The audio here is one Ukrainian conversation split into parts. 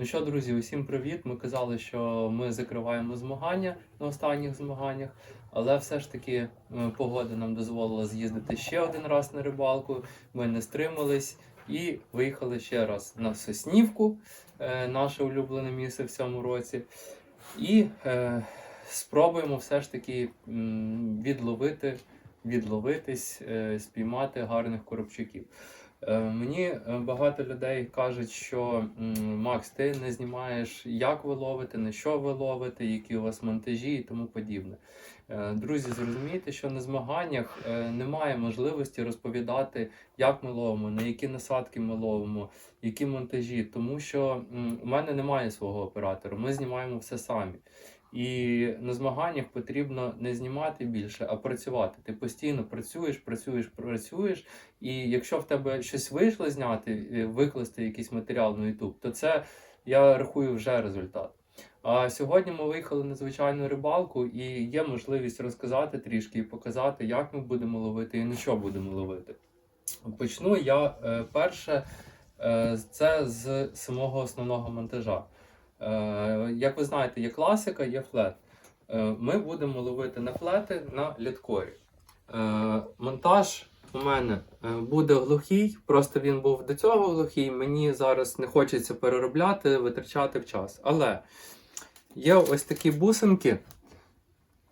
Ну що, друзі, усім привіт. Ми казали, що ми закриваємо змагання на останніх змаганнях, але все ж таки е, погода нам дозволила з'їздити ще один раз на рибалку. Ми не стримались і виїхали ще раз на Соснівку, е, наше улюблене місце в цьому році. І е, спробуємо все ж таки відловити, відловитись, е, спіймати гарних коробчуків. Е, Мені е, багато людей кажуть, що Макс, ти не знімаєш, як ви ловите, на що ви ловите, які у вас монтажі і тому подібне. Е, Друзі, зрозумійте, що на змаганнях немає можливості розповідати, як ми ловимо, на які насадки ми ловимо, які монтажі, тому що у мене немає свого оператора, ми знімаємо все самі. І на змаганнях потрібно не знімати більше, а працювати. Ти постійно працюєш, працюєш, працюєш. І якщо в тебе щось вийшло зняти, е, викласти якийсь матеріал на YouTube, то це я рахую вже результат. А сьогодні ми виїхали на звичайну рибалку, і є можливість розказати трішки і показати, як ми будемо ловити і на що будемо ловити. Почну я е, перше, е, це з самого основного монтажа. Е, як ви знаєте, є класика, є флет. Е, ми будемо ловити на флети на літкорі. Е, монтаж у мене буде глухий, просто він був до цього глухий. Мені зараз не хочеться переробляти, витрачати в час. Але є ось такі бусинки.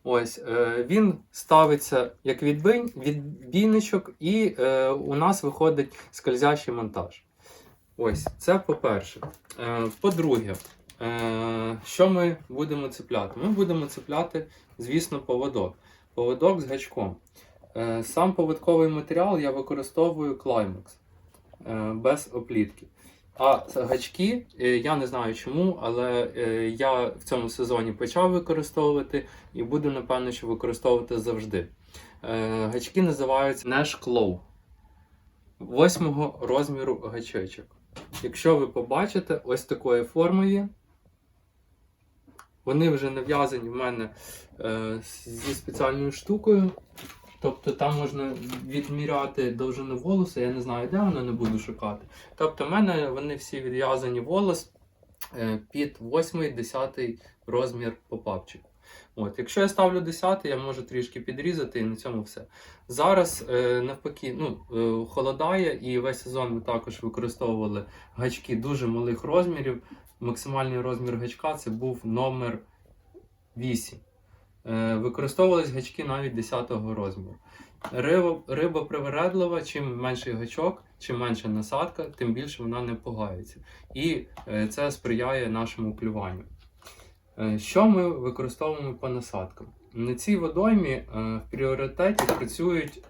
Ось він ставиться як відбій, відбійничок, і у нас виходить скользящий монтаж. Ось, це по-перше. По-друге, що ми будемо цепляти? Ми будемо цепляти, звісно, поводок. Поводок з гачком. Е, Сам поводковий матеріал я використовую Climax е, без оплітки. А гачки, е, я не знаю чому, але е, я в цьому сезоні почав використовувати і буду, напевно, що використовувати завжди. Е, Гачки називаються Nash Claw. Восьмого розміру гачечок. Якщо ви побачите, ось такої форми є. Вони вже нав'язані в мене е, зі спеціальною штукою. Тобто там можна відміряти довжину волоса, я не знаю, де воно не буду шукати. Тобто, в мене вони всі відв'язані волос е, під 8-10 розмір попапчику. От, якщо я ставлю 10, я можу трішки підрізати і на цьому все. Зараз е, навпаки, ну, е, холодає, і весь сезон ми також використовували гачки дуже малих розмірів. Максимальний розмір гачка це був номер 8. Е, Використовувались гачки навіть 10 розміру. Риба, риба привередлива, чим менший гачок, чим менша насадка, тим більше вона не погається. І е, це сприяє нашому клюванню. Е, Що ми використовуємо по насадкам? На цій водоймі в пріоритеті працюють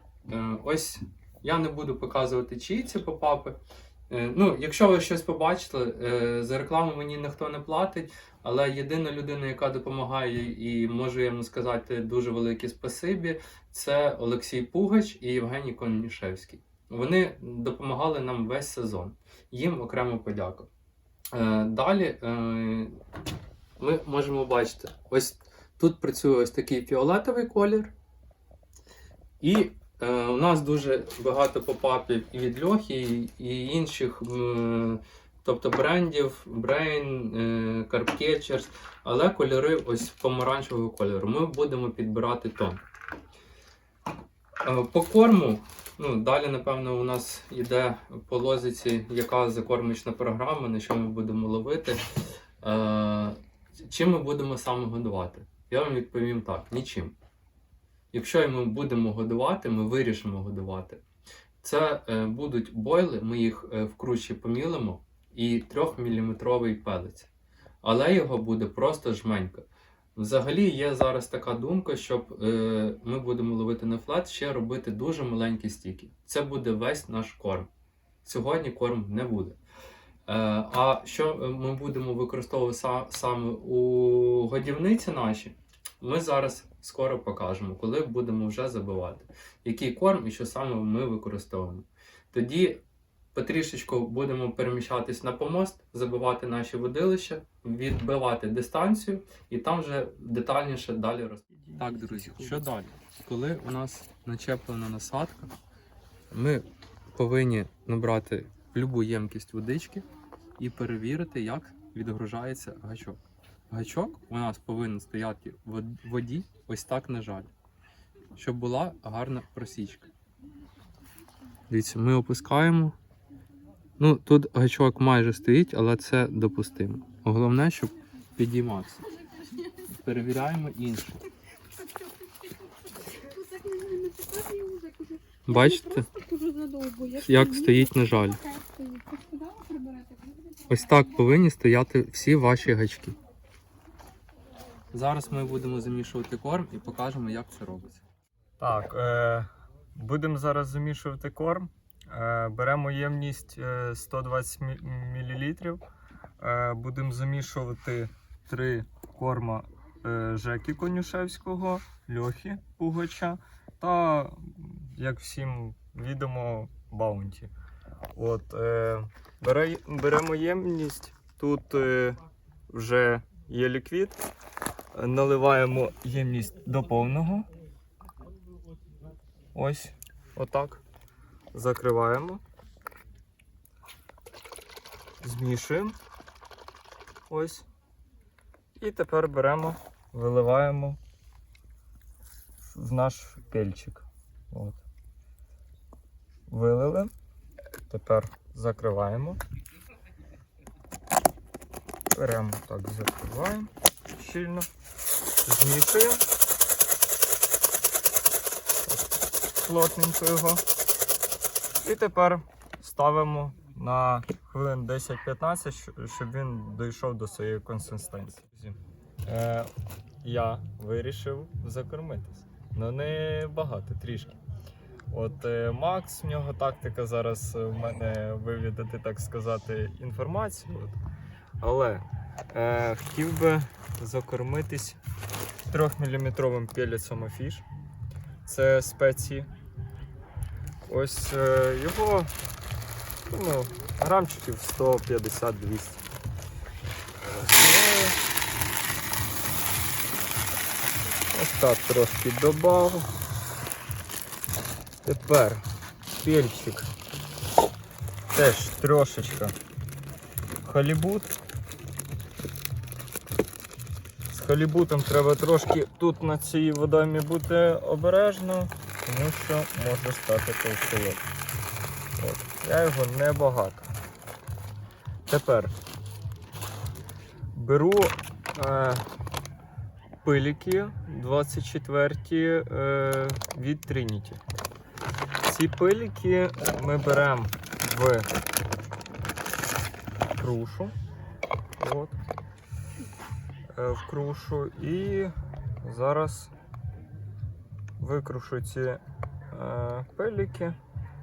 ось. Я не буду показувати, чиї це попапи. Е, Ну, якщо ви щось побачили, е, за рекламу мені ніхто не платить, але єдина людина, яка допомагає і можу йому сказати дуже велике спасибі, це Олексій Пугач і Євгеній Конішевський. Вони допомагали нам весь сезон. Їм окремо подяка. Е, Далі ми можемо бачити, ось тут працює ось такий фіолетовий колір. І у нас дуже багато попапів і від Льохи, і, інших, тобто брендів, Brain, е, Carpcatchers, але кольори ось помаранчевого кольору. Ми будемо підбирати тон. Е, По корму, ну, далі, напевно, у нас йде по лозиці, яка закормочна програма, на що ми будемо ловити. Е, Чим ми будемо саме годувати? Я вам відповім так: нічим. Якщо ми будемо годувати, ми вирішимо годувати. Це е, будуть бойли, ми їх е, в помілимо, і 3-мм пелець. Але його буде просто жменька. Взагалі є зараз така думка, щоб е, ми будемо ловити на флет, ще робити дуже маленькі стіки. Це буде весь наш корм. Сьогодні корм не буде. Е, а що ми будемо використовувати са- саме у годівниці наші, ми зараз скоро покажемо, коли будемо вже забивати, який корм і що саме ми використовуємо. Тоді потрішечку будемо переміщатись на помост, забивати наші водилища, відбивати дистанцію, і там вже детальніше далі розповідати. Так, друзі, що далі? Коли у нас начеплена насадка, ми повинні набрати любу ємкість водички і перевірити, як відгружається гачок. Гачок у нас повинен стояти в воді ось так на жаль, щоб була гарна просічка. Дивіться, ми опускаємо. Ну, тут гачок майже стоїть, але це допустимо. Головне, щоб підіймався. Перевіряємо інше. Бачите, як стоїть на жаль. Ось так повинні стояти всі ваші гачки. Зараз ми будемо замішувати корм і покажемо, як це робиться. Так, е, будемо зараз замішувати корм. Е, беремо ємність е, 120 мл. Е, будемо замішувати три корма е, Жеки Конюшевського, Льохи Пугача та, як всім відомо, Баунті. От, е, бере, беремо ємність. Тут е, вже є ліквід. Наливаємо ємність до повного. Ось, отак. Закриваємо. Змішуємо. Ось. І тепер беремо, виливаємо в наш пельчик. От. Вилили. Тепер закриваємо. Беремо так, закриваємо щільно. Змішуємо. плотненько його. І тепер ставимо на хвилин 10-15, щоб він дійшов до своєї консистенції. Е, я вирішив закормитись. Ну не багато, трішки. От е, Макс, в нього тактика зараз в мене вивідати, так сказати, інформацію. От. Але е, хотів би закормитись 3-мм пелецом афіш. Це спеції. Ось е, його ну, грамчиків 150-200. Е. Ось так трошки додав. Тепер перчик. Теж трошечка. Халібут. З треба трошки тут на цій водоймі бути обережно, тому що може стати толстолоб. От. Я його небагато. Тепер беру е, пиліки 24 е, від Trinity. Ці пиліки ми беремо в крушу. От. Е, в крушу і зараз викрушу ці е, пеліки.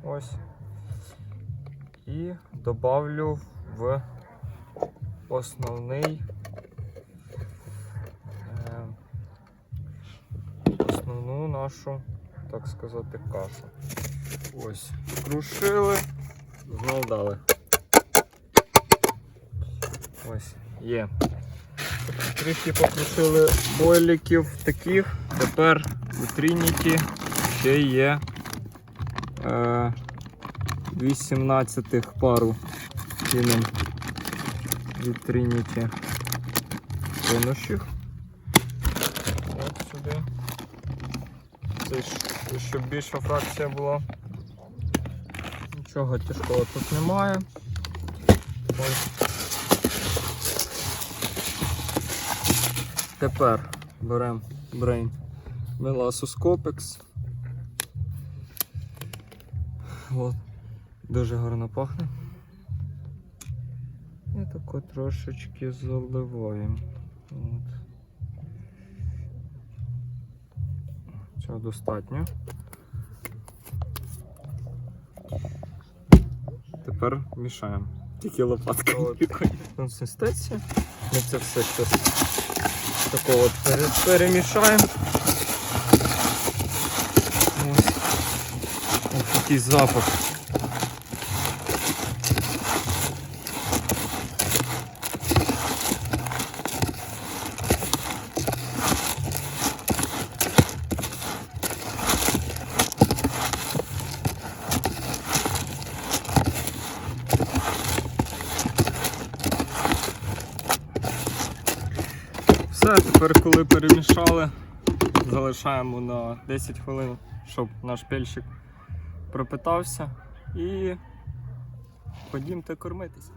Ось. І добавлю в основний е, основну нашу, так сказати, кашу. Ось, крушили, знов дали. Ось, є. Трішки покрушили бойліків таких. Тепер у Трініті ще є е, 18 пару чином від Трініті винущих. От сюди. Це щоб більша фракція була. Нічого тяжкого тут немає. Ось. Тепер беремо брейн Melassus Copex. От. Дуже гарно пахне. І тако трошечки заливаємо. От. Цього достатньо. Тепер мішаємо. Тільки лопатка. Консистенція. Ми це все щось такого от пере- перемішаємо. Ось. Ось такий запах. Тепер коли перемішали, залишаємо на 10 хвилин, щоб наш пельщик пропитався і ходімте кормитися.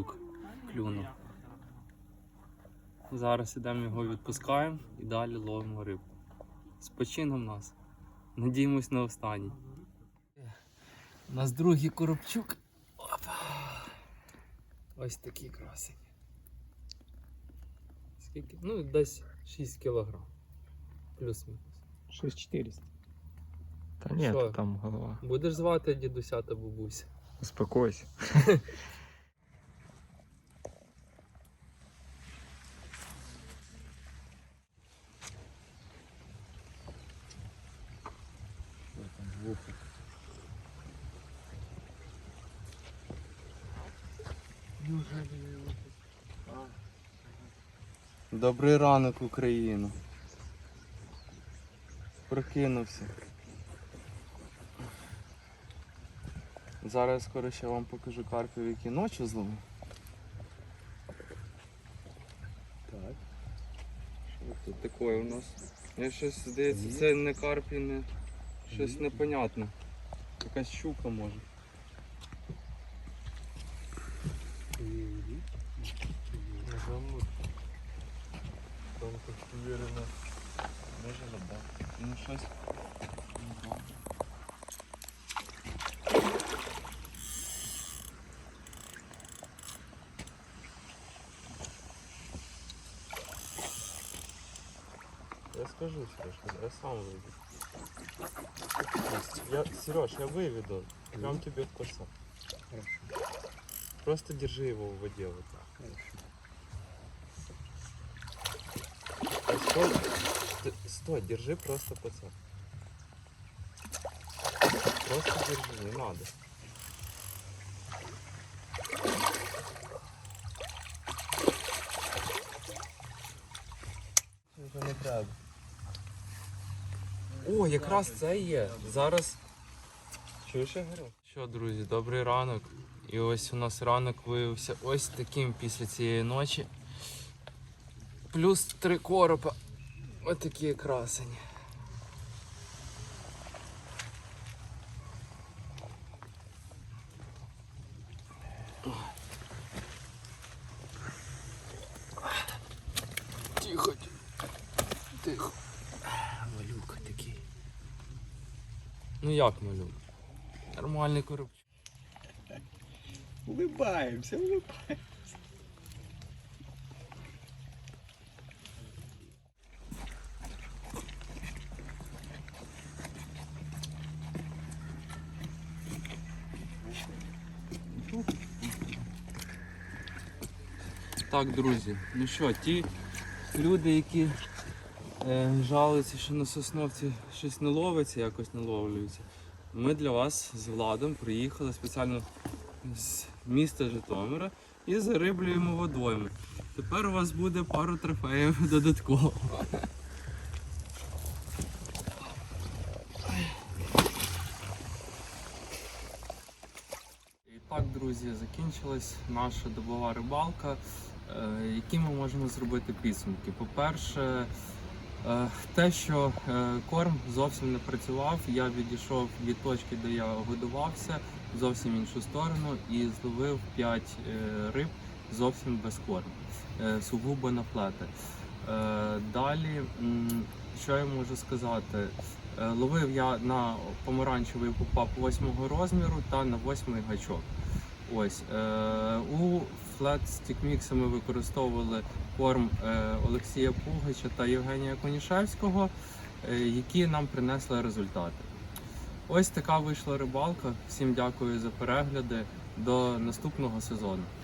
Малюк клюнув. Зараз ідемо його відпускаємо і далі ловимо рибу. З почином нас. Надіємось на останній. У нас другий коробчук. Опа. Ось такий красень. Скільки? Ну, десь 6 кілограм. Плюс-мінус. 6400. Та ні, Що? там голова. Будеш звати дідуся та бабуся? Успокойся. Добрий ранок, Україна. Прокинувся. Зараз скоро ще вам покажу карпів, які ночі зловив. Так. Що тут таке у нас? Мені щось здається, це не карпі, не щось непонятне. Якась щука може. Там так уверенно. Може вода. Ну щось. Я скажу, Сережка, я сам выйду. Я, Сереж, я выведу. Прям тебе в коса. Просто держи его в воде вот так. Стой, Т- стой, держи просто пацан. Просто держи, не надо. Вже не треба. О, якраз це є. Зараз. Чуєш, я? Що, друзі, добрий ранок. І ось у нас ранок виявився ось таким після цієї ночі. Плюс три коропа. Ось такі красені. Тихо. Тихо. Малюк такий. Ну як малюк? Нормальний коробчик. Улыбаемся, улыбаемся. Так, друзі, ну що, ті люди, які жалуються, що на сосновці щось не ловиться, якось не ловлюється. Ми для вас з Владом приїхали спеціально з міста Житомира і зариблюємо водойму. Тепер у вас буде пару трофеїв додатково. І так, друзі, закінчилась наша добова рибалка. Е, Які ми можемо зробити підсумки? По-перше, е, те, що е, корм зовсім не працював, я відійшов від точки, де я годувався, зовсім іншу сторону і зловив 5 риб зовсім без корму, е, сугубо на плети. Е, Далі, що я можу сказати? Е, Ловив я на помаранчевий попап 8 розміру та на 8 гачок. Ось е, у Flat Stick Mix ми використовували корм е, Олексія Пугача та Євгенія Конішевського, е, які нам принесли результати. Ось така вийшла рибалка. Всім дякую за перегляди. До наступного сезону.